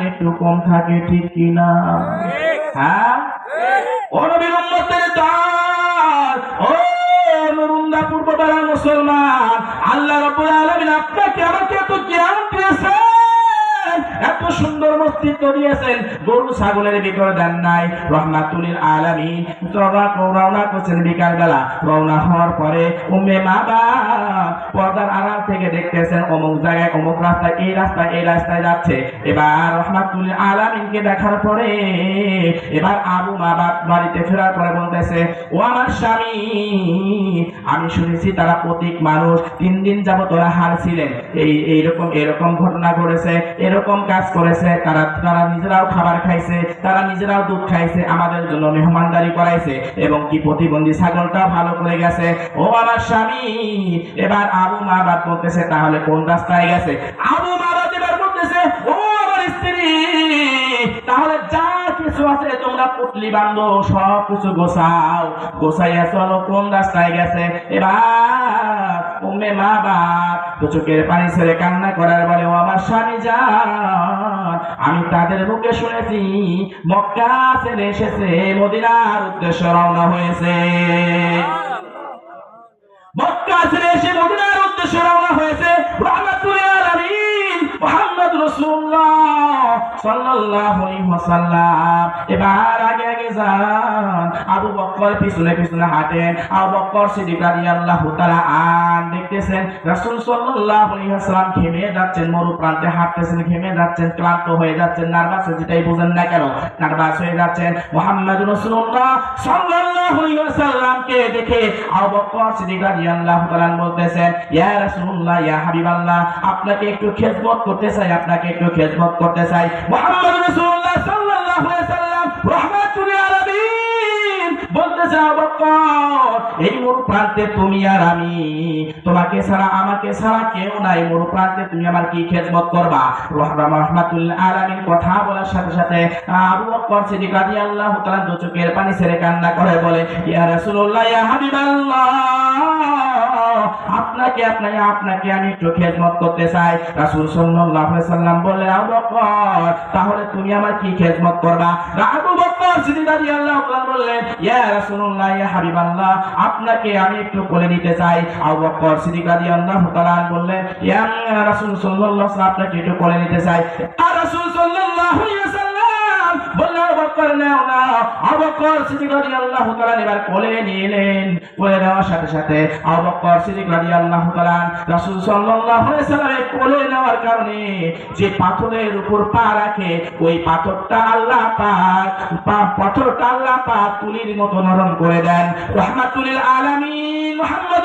একটু কম থাকে, ঠিক কিনা? হ্যাঁ? ও নবীর উম্মতের দাস। ও নরুন্দা পূর্ব পাড়ার মুসলমান। আল্লাহ আলামিন আপনাকে আমাকে এত জ্ঞান এত সুন্দর মস্তিত্ব দিয়েছেন। গরু, ছাগলের ভিতরে দেন নাই। রহমাতুলিল আলামিন। রওনা করছেন বিকাল বেলা রওনা হওয়ার পরে উম্মে মা পর্দার আড়াল থেকে দেখতেছেন অমুক জায়গায়, অমুক রাস্তায়, এই রাস্তায় এই রাস্তায় যাচ্ছে। এবার রহমাতুল আলামিনকে দেখার পরে, এবার আবু মা বাপ বাড়িতে ফেরার পরে বলতেছে, ও আমার স্বামী, আমি শুনেছি তারা প্রতীক মানুষ, তিন দিন যাবত ওরা হারছিলেন এই, এইরকম, এরকম ঘটনা ঘটেছে, এরকম কাজ করেছে, তারা তারা নিজেরাও খাবার খাইছে, তারা নিজেরাও দুধ খাইছে, আমাদের জন্য মেহমানদারি করাইছে, এবং কি প্রতিবন্ধী ছাগলটা ভালো করে গেছে? ও আমার স্বামী, এবার আবু মা বাপ বলতেছে, তাহলে কোন রাস্তায় গেছে? আবু মা বাপ এবার বলতেছে, ও আমার স্ত্রী, তাহলে যা কিছু আছে তোমরা পুটলি বান্ধো সব কিছু গোছাও। গোছাইয়া চলো, কোন রাস্তায় গেছে? এবার উম্মে মা বাপ তো চোখের পানি ছেড়ে কান্না করার বলে, ও আমার স্বামী যান আমি তাদের মুখে শুনেছি, মক্কা ছেড়ে এসেছে, মদিনার উদ্দেশ্যে রওনা হয়েছে। মক্কা ছেড়ে এসে রওনা হয়েছে। মুহাম্মদ রাসূলুল্লাহ। সাল্লাল্লাহু আলাইহি ওয়াসাল্লাম। এবার আগে আগে যান। আবু বকর পিছনে পিছনে হাঁটেন আবু বকর সিদ্দিক রাদিয়াল্লাহু তাআলা আন দেখতেছেন, রাসূল সাল্লাল্লাহু আলাইহি ওয়াসাল্লাম ঘেমে যাচ্ছেন হাঁটতেছেন, ঘেমে যাচ্ছেন, ক্লান্ত হয়ে যাচ্ছেন, নার্ভাস যেটাই না কেন, নার্ভাস হয়ে যাচ্ছেন। মুহাম্মদ রাসূলুল্লাহ সাল্লাল্লাহু আলাইহি ওয়াসাল্লামকে দেখে আবু বকর সিদ্দিক রাদিয়াল্লাহু তাআলা বলতেছেন, ইয়া রাসূলুল্লাহ, ইয়া হাবিবাল্লাহ, আপনাকে একটু খেদমত করতে চাই, আপনাকে একটু খেদমত করতে চাই। এই মোর প্রান্তে তুমি আর আমি। তোমাকে ছাড়া, আমাকে ছাড়া কেউ নাই। মোর প্রান্তে তুমি আমার কি করবা? রহমাতুল আলামিন কথা বলার সাথে সাথে, আবু বকর সিদ্দিক রাদিয়াল্লাহু তাআলা দু চোখের পানি ছেড়ে কান্না করে বলে, ইয়া রাসূলুল্লাহ, ইয়া হাবিবাল্লাহ। আপনাকে আপনাকে আপনাকে আমি একটু খেদমত করতে চাই। রাসূল সাল্লাল্লাহু আলাইহি সাল্লাম বলে আবু বকর, তাহলে তুমি আমার কি খেদমত করবা? আবু বকর সিদ্দিক রাদিয়াল্লাহু তাআলা বললেন, ইয়া রাসূলুল্লাহ, ইয়া হাবিবাল্লাহ, আপনাকে আমি একটু কোলে নিতে চাই। আবু বকর সিদ্দিক রাদিয়াল্লাহু তাআলা বললেন, ইয়া রাসূল সাল্লাল্লাহু আলাইহি ওয়াসাল্লাম আপনাকে একটু কোলে নিতে চাই। আর রাসূল সাল্লাল্লাহু আলাইহি ওয়াসাল্লাম বললেন আবু নাও না তাআলা এবার কোলে নিলেন কোলে নেওয়ার সাথে সাথে তাআলা রাসূল সাল্লাল্লাহু আলাইহি সাল্লামের কোলে নেওয়ার কারণে যে পাথরের উপর পা রাখে, ওই পাথরটা আল্লাহ পাক পাথরটা আল্লাহ পাক তুলির মতো নরম করে দেন। রহমাতুল আলামিন মুহাম্মদ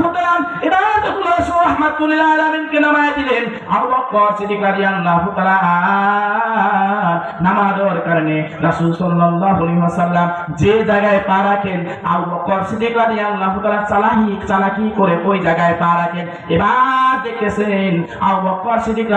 তাআলা আলমিনকে যখন রাসূল রাহমাতুল আলামিনকে নামায় দিলেন। আবু বকর সিদ্দিক রাদিয়াল্লাহু তাআলা যে জায়গায় পা রাখেন, আবু বকর সিদ্দিক চালাকি করে ওই জায়গায় পা রাখেন। এবার আবু বকর সিদ্দিক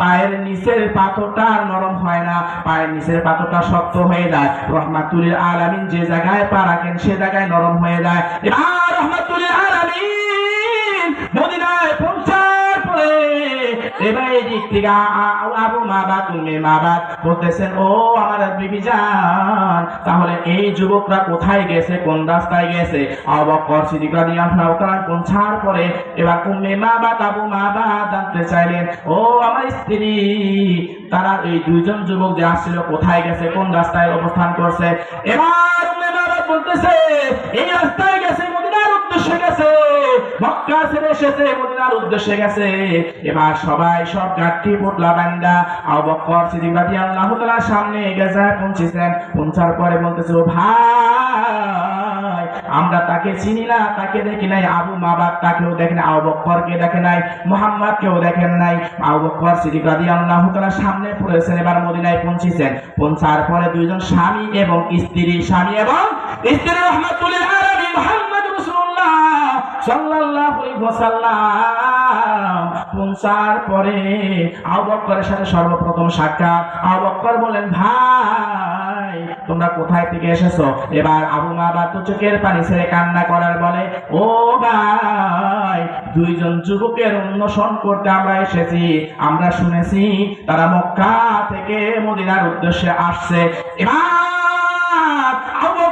পায়ের নিচের পাথরটা নরম হয় না, পায়ের নিচের পাথরটা শক্ত হয়ে যায়। রহমাতুল আলামিন যে জায়গায় পা রাখেন, সে জায়গায় নরম হয়ে যায়। এবার রহমাতুল আলামিন মদিনায় পৌঁছার পরে বাপ তাহলে এই যুবকরা কোথায় গেছে? কোন রাস্তায় গেছে? আবু বকর সিদ্দিক রাদিয়াল্লাহু তাআলা পৌঁছার পরে এবার উম্মে মা বা আবু মা বা জানতে চাইলেন, ও আমার স্ত্রী, তারা এই দুইজন যুবক যে আসছিল কোথায় গেছে? কোন রাস্তায় অবস্থান করছে? এবার বাপ বলতেছে, এই রাস্তায় গেছে, মদিনার উদ্দেশ্যে গেছে। মক্কা ছেড়ে এসেছে, মদিনার উদ্দেশ্যে গেছে। এবার সবাই সব গাঠি পোটলা বান্দা, আবু বকর সিদ্দিক রাদিয়াল্লাহু তাআলার সামনে গেছে পৌঁছেছেন। পৌঁছার পরে বলতেছে, ও ভাই আমরা তাকে চিনি না, তাকে দেখি নাই, আবু মাবাদ তাকেও দেখে নাই, আবু বক্করকে দেখে নাই মোহাম্মদ কেউ দেখেন নাই। আবু বক্কর সিদ্দিক রাদিয়াল্লাহু তাআলা সামনে পড়েছেন, এবার মদিনায় পৌঁছেছেন। পৌঁছার পরে দুইজন স্বামী এবং স্ত্রী, স্বামী এবং স্ত্রী রহমাতুল আলামিন মুহাম্মদ পরে সাথে সর্বপ্রথম সাক্ষাৎ। বলেন ভাই, তোমরা কোথায় থেকে এসেছ? এবার আবু চোখের পানি ছেড়ে কান্না করার বলে, ও ভাই, দুইজন যুবকের অন্বেষণ করতে আমরা এসেছি। আমরা শুনেছি তারা মক্কা থেকে মদিনার উদ্দেশ্যে আসছে। এবার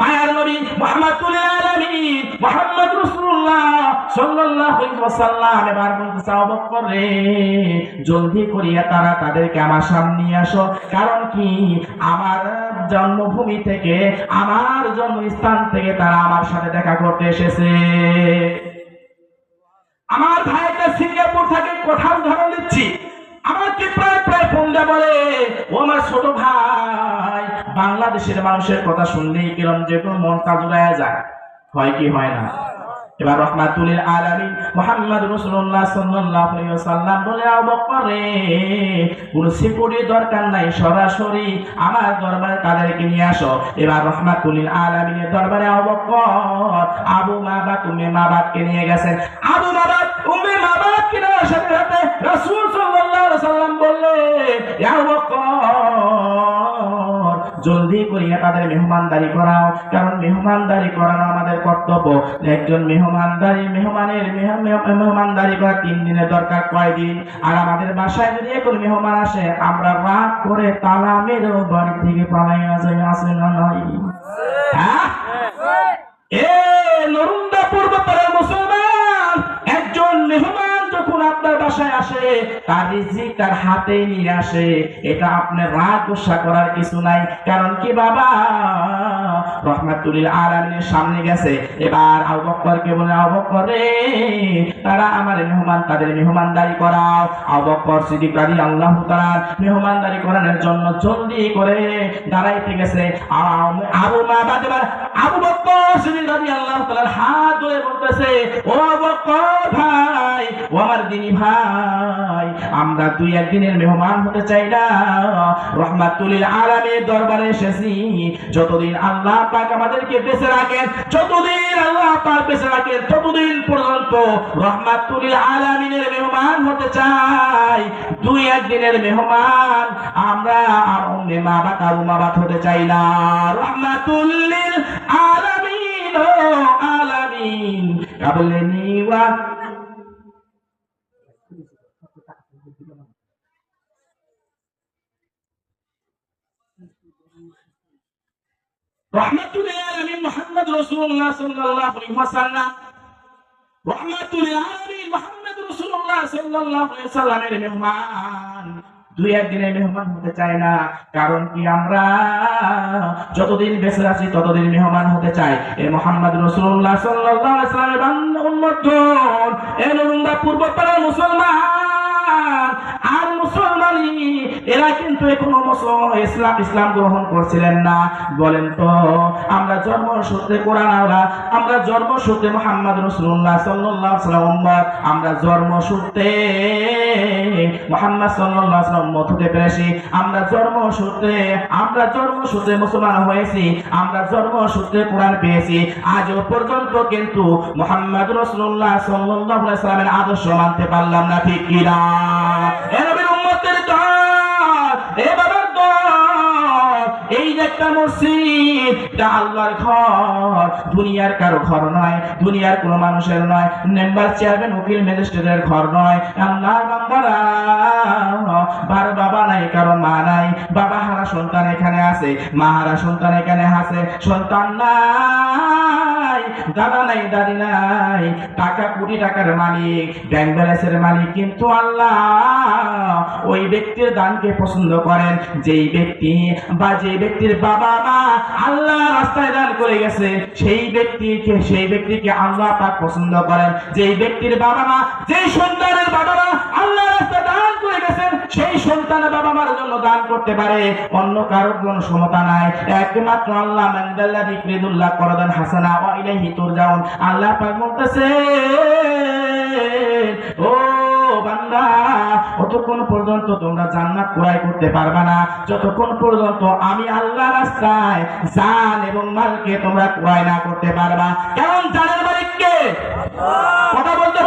মায়ার নবী মুহাম্মাদুল আলামিন, মুহাম্মদ রাসূলুল্লাহ সাল্লাল্লাহু আলাইহি ওয়াসাল্লাম। এবার জলদি করিয়া তারা তাদেরকে আমার সামনে আসো। কারণ কি? আমার জন্মভূমি থেকে, আমার জন্মস্থান থেকে তারা আমার সাথে দেখা করতে এসেছে। আমার ভাইটা সিঙ্গাপুর থেকে কোথাও উদাহরণ দিচ্ছি আমাকে প্রায় প্রায় ফোন বলে, ও আমার ছোট ভাই বাংলাদেশের মানুষের কথা শুনলেই কিরম যে কোনো মনটা জুড়ায় যায়। হয় কি, হয় না? এবার রহমাতুল আলামিন সাল্লাল্লাহু আলাইহি ওয়াসাল্লাম বলে দরকার নাই, সরাসরি আমার দরবারে তাদেরকে নিয়ে আসো। এবার রহমাতুল আলামিনের দরবারে আবু বকর, আবু মাবাত উম্মে মাবাতকে নিয়ে গেছেন। আবু মাবাত উম্মে মাবাতকে নেওয়ার সাথে সাথে রাসূল সাল্লাল্লাহু আলাইহি ওয়াসাল্লাম বললে ইয়া জলদি করিয়া তাদের মেহমানদারি করাও, কারণ মেহমানদারি করানো আমাদের কর্তব্য। একজন মেহমানদারি, মেহমানের মেহ- মেহ- মেহমানদারি করা তিন দিনের দরকার, কয়দিন? আর আমাদের বাসায় যদি এখন মেহমান আসে, আমরা রাগ করে তালা মেরেও বাড়ি থেকে পালাইয়া যাই আসে না নাই? হ্যাঁ? বাসায় আসে, তার রিজিক তার হাতে নিয়ে আসে। এটা আপনার রাগ গুসা করার কিছু নাই। কারণ কি বাবা? রহমাতুল্লিল আলামিনের সামনে গেছে। এবার আবু বকরকে বলে, আবু বকর রে, তারা আমার মেহমান, তাদের মেহমানদারি করাও। আবু বকর সিদ্দিক রাদিয়াল্লাহু তাআলা মেহমানদারি করানোর জন্য জলদি করে দাঁড়াইতে গেছে। আবু মা বাদবার আবু বকর সিদ্দিক রাদিয়াল্লাহু তাআলার হাত ধরে বলতেছে, ও বকর ভাই, ও আমার দিনী ভাই আমরা দুই একদিনের মেহমান হতে চাই না। রহমাতুল আলামের দরবারে এসেছি। যতদিন আল্লাহ পাক আমাদেরকে বেঁচে রাখেন, যতদিন আল্লাহ পাক বেঁচে রাখেন, ততদিন পর্যন্ত রহমাতুল আলামিনের মেহমান হতে চাই। দুই একদিনের মেহমান, আমরা উম্মে মা বাত আবু মা বাত হতে চাই না। রহমাতুল্লিল আলামিন আলামিন। কাবলেনি ওয়া রহমাতুল আলামিন মুহাম্মদ রাসূলুল্লাহ সাল্লাল্লাহু আলাইহি ওয়াসাল্লাম আলামিন মুহাম্মদ রাসূলুল্লাহ সাল্লাল্লাহু আলাইহি মেহমান। দুই একদিনের মেহমান হতে না, কারণ কি আমরা যতদিন বেঁচে আছি ততদিন মেহমান হতে চাই। এ মোহাম্মদ রসুল্লাহ এ নরুন্দা পূর্ব মুসলমান আর মুসলমানি এরা কিন্তু মুসলমান, ইসলাম ইসলাম গ্রহণ করছিলেন না। বলেন তো, আমরা জন্ম সূত্রে কোরআন আমরা জন্ম সূত্রে মোহাম্মদ রসুল্লাহ সাল্লাল্লাহু আলাইহি সাল্লাম আমরা জন্ম সূত্রে মোহাম্মদ সাল্লাল্লাহু আলাইহি সাল্লাম উম্মত হতে পেরেছি। আমরা জন্ম সূত্রে, আমরা জন্ম সূত্রে মুসলমান হয়েছি, আমরা জন্ম সূত্রে কোরআন পেয়েছি। আজও পর্যন্ত কিন্তু মোহাম্মদ রসুল্লাহ আলাইহি সাল্লামের আদর্শ মানতে পারলাম না, ঠিক কিনা? একটা মসজিদ। আল্লাহর ঘর। দুনিয়ার কারও ঘর নয়, দুনিয়ার কোনো মানুষের নয়। মেম্বার, চেয়ারম্যান, উকিল, ম্যাজিস্ট্রেটের ঘর নয়। আল্লাহর বান্দারা, বার বাবা নাই, কারও মা নাই। বাবা হারা সন্তান এখানে আছে, মা হারা সন্তান এখানে আছে। সন্তান নাই। দাদা নাই দাদি নাই। টাকা কোটি টাকার মালিক ব্যাংক ব্যালেন্সের মালিক। কিন্তু আল্লাহ ওই ব্যক্তির দানকে পছন্দ করেন। যেই ব্যক্তি বা যে ব্যক্তির বাবা মা আল্লাহ রাস্তায় দান করে গেছে, সেই ব্যক্তিকে সেই ব্যক্তিকে আল্লাহ পাক পছন্দ করেন। যেই ব্যক্তির বাবা মা, যেই সন্তানের বাবা মা আল্লাহ রাস্তায় সেই সন্তানের বাবা মার জন্য দান করতে পারে। অন্য কারোর কোনো সমতা নাই। একমাত্র আল্লাহ মান্দাল্লাহ বিক্রিদুল্লাহ করদান হাসানা ওয়া ইলাইহি তুরজাউন। আল্লাহ পাক বলতেছে, ও বান্দা অতক্ষণ পর্যন্ত তোমরা জান্নাত ক্রয় করতে পারবা না, যতক্ষণ পর্যন্ত আমি আল্লাহ রাস্তায় জান এবং মালকে তোমরা ক্রয় না করতে পারবা। কারণ জানের মালিক কে কথা বলতে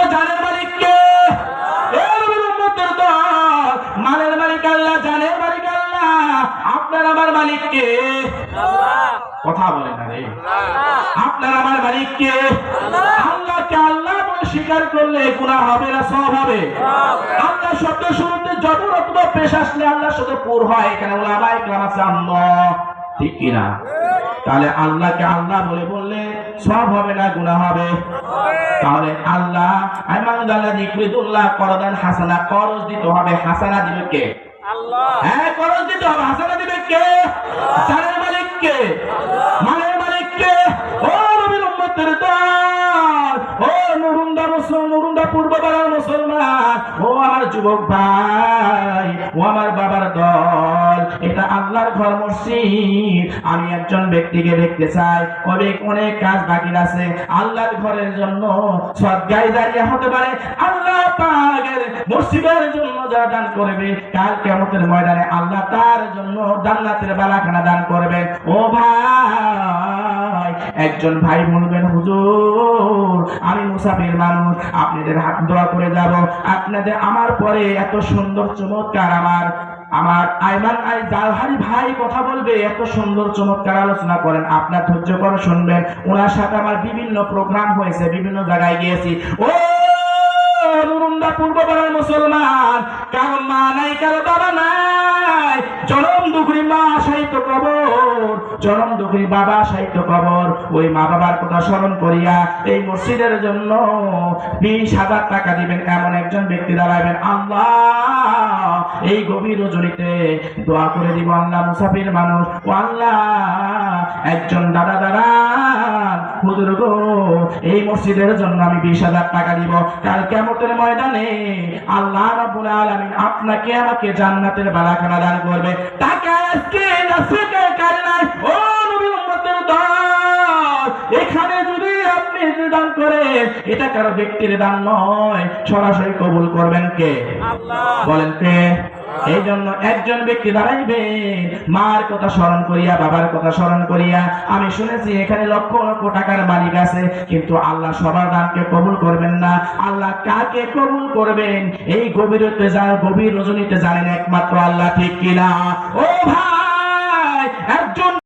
আপনার আমার মালিক কে কথা বলে না রে। আপনার আমার মালিক কে আল্লাহকে আল্লাহ বলে স্বীকার করলে গুনাহ হবে না সব হবে। আল্লাহ শব্দ শুরুতে যখন অথবা পেশ আসলে আল্লাহ শব্দ পুর হয় এখানে ওলামা ইকরাম আছে আল্লাহ ঠিক কিনা তাহলে আল্লাহকে আল্লাহ বলে বললে সব হবে না গুনাহ হবে। তাহলে আল্লাহ আইমানুল্লাহ নিকৃতুল্লাহ করদান হাসানা করজ দিতে হবে হাসানা দিবে কে হ্যাঁ করজ দিতে হবে হাসানা যুবক ভাই ও আমার বাবার দল, এটা আল্লাহর ঘর মসজিদ। আমি একজন ব্যক্তিকে দেখতে চাই, অনেক অনেক কাজ বাকি আছে। আল্লাহর ঘরের জন্য সদ্গায় দাঁড়িয়ে হতে পারে। আল্লাহ পাকের মসজিদের জন্য যা দান করবে, কাল কেমতের ময়দানে আল্লাহ তার জন্য জান্নাতের বালাখানা দান করবেন। ও ভাই! একজন ভাই বলবেন, হুজুর, আমি মুসাফির মানুষ, আপনাদের হাত দোয়া করে যাব। আপনাদের আমার পরে এত সুন্দর, চমৎকার আমার আমার আইমান আই জালহারি ভাই কথা বলবে, এত সুন্দর, চমৎকার আলোচনা করেন। আপনার ধৈর্য করে শুনবেন। ওনার সাথে আমার বিভিন্ন প্রোগ্রাম হয়েছে, বিভিন্ন জায়গায় গিয়েছি। ও পূর্ব পাড়ার মুসলমান, কারও মা নাই, কারও বাবা নাই। জনম দুঃখী মা সাহিত্য কবর, জনম দুঃখী বাবা সাহিত্য কবর। ওই মা বাবার কথা স্মরণ করিয়া এই মসজিদের জন্য বিশ হাজার টাকা দিবেন এমন একজন ব্যক্তি দাঁড়াবেন আল্লাহ, এই গভীর রজনীতে দোয়া করে দিব। আল্লাহ মুসাফির মানুষ, ও আল্লাহ, একজন দাদা দাদা হুজুর গো, এই মসজিদের জন্য আমি বিশ হাজার টাকা দিব। কাল কেমতের ময়দানে আল্লাহ রাব্বুল আলামিন আপনাকে আমাকে জান্নাতের বালাখানা দান করবে। টাকা আজকে নাসিবে কারণায় ও নবী উম্মতের দল এখানে যদি আপনি দান করেন এটা কারও ব্যক্তির দান নয় সরাসরি কবুল করবেন কে? বলেন কে? এই জন্য একজন ব্যক্তি দাঁড়াইবে, মার কথা স্মরণ করিয়া, বাবার কথা স্মরণ করিয়া, আমি শুনেছি এখানে লক্ষ লক্ষ টাকার মালিক আছে, কিন্তু আল্লাহ সবার দানকে কবুল করবেন না। আল্লাহ কাকে কবুল করবেন? এই গভীরতে গভীর রজনীতে জানেন একমাত্র আল্লাহ, ঠিক কিনা? ও ভাই